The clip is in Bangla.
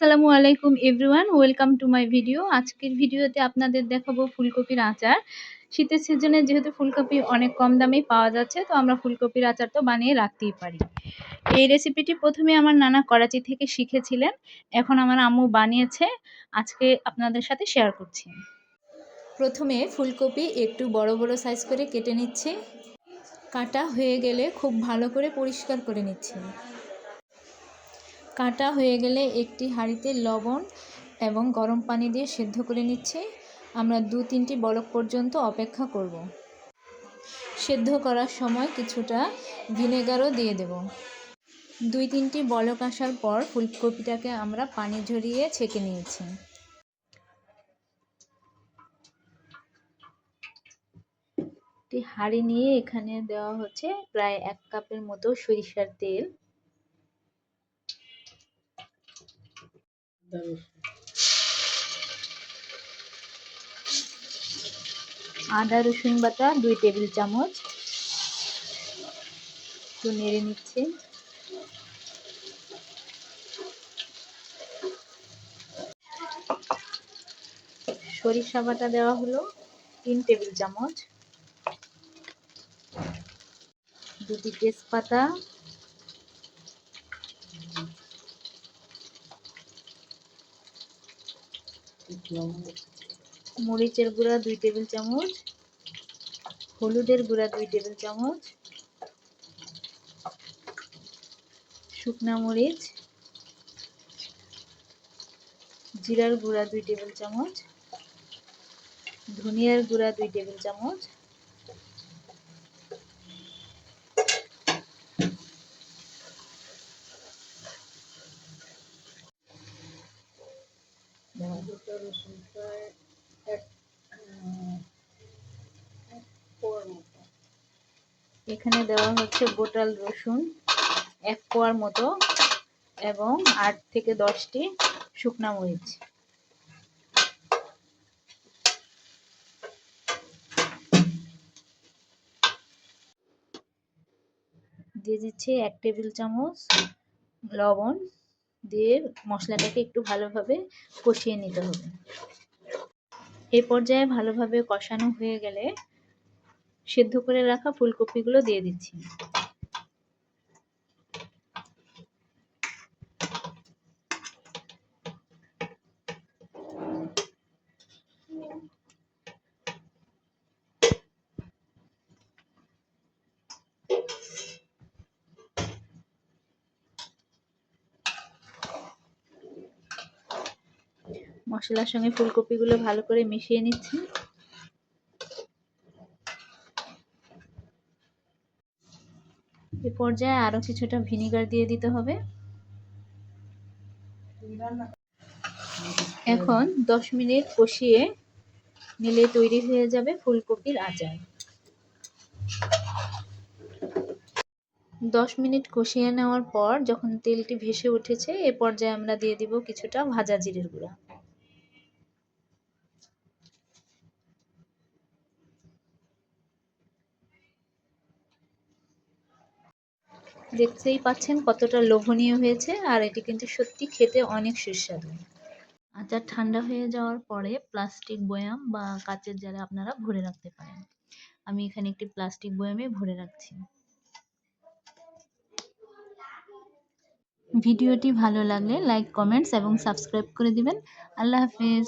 আসসালামু আলাইকুম everyone, welcome to my video. আজকের ভিডিওতে আপনাদের দেখাবো ফুলকপির আচার। শীতের সিজনে যেহেতু ফুলকপি অনেক কম দামেই পাওয়া যাচ্ছে, তো আমরা ফুলকপির আচার তো বানিয়ে রাখতেই পারি। এই রেসিপিটি প্রথমে আমার নানা করাচি থেকে শিখেছিলেন, এখন আমার আম্মু বানিয়েছে। আজকে আপনাদের সাথে শেয়ার করছি। প্রথমে ফুলকপি একটু বড় বড় সাইজ করে কেটে নিচ্ছি। কাটা হয়ে গেলে খুব ভালো করে পরিষ্কার করে নিচ্ছি। কাটা হয়ে গেলে একটি হাঁড়িতে লবণ এবং গরম পানি দিয়ে সেদ্ধ করে নিচ্ছি। আমরা দু তিনটি বলক পর্যন্ত অপেক্ষা করব। সেদ্ধ করার সময় কিছুটা ভিনেগারও দিয়ে দেব। দুই তিনটি বলক আসার পর ফুলকপিটাকে আমরা পানি ঝরিয়ে ছেঁকে নিয়েছি। একটি হাঁড়ি নিয়ে এখানে দেওয়া হচ্ছে প্রায় এক কাপের মতো সরিষার তেল। আদা, রসুন বাটা, দুই টেবিল চামচ। একটু নেড়ে নিচ্ছে। সরিষা বাটা দেওয়া হলো তিন টেবিল চামচ। দুটি তেজপাতা মরিচের গুঁড়া দুই টেবিল চামচ, হলুদের গুঁড়া দুই টেবিল চামচ, শুকনা মরিচ, জিরার গুঁড়া দুই টেবিল চামচ, ধনিয়ার গুঁড়া দুই টেবিল চামচ এখানে দেওয়া হচ্ছে গোটাল রসুন এক কোয়ার মতো এবং আট থেকে দশটি শুকনা মরিচ। দিয়ে দিচ্ছি এক টেবিল চামচ লবণ। দিয়ে মশলাটাকে একটু ভালোভাবে কষিয়ে নিতে হবে। এই পর্যায়ে ভালোভাবে কষানো হয়ে গেলে সেদ্ধ করে রাখা ফুলকপিগুলো দিয়ে দিচ্ছি। মশলার সঙ্গে ফুলকপিগুলো ভালো করে মিশিয়ে নিচ্ছি। এ পর্যায়ে আরও কিছুটা ভিনিগার দিয়ে দিতে হবে। এখন দশ মিনিট কষিয়ে নিলে তৈরি হয়ে যাবে ফুলকপির আচার। দশ মিনিট কষিয়ে নেওয়ার পর যখন তেলটি ভেসে উঠেছে, এ পর্যায়ে আমরা দিয়ে দিব কিছুটা ভাজা জিরের গুঁড়া। দেখতেই পাচ্ছেন কতটা লোভনীয় হয়েছে, আর এটি কিন্তু সত্যি খেতে অনেক সুস্বাদু। আচার ঠান্ডা হয়ে যাওয়ার পরে প্লাস্টিক বয়াম বা কাচের জারে আপনারা ভরে রাখতে পারেন। আমি এখানে একটি প্লাস্টিক বয়ামে ভরে রাখছি। ভিডিওটি ভালো লাগলে লাইক, কমেন্টস এবং সাবস্ক্রাইব করে দিবেন। আল্লাহ হাফিজ।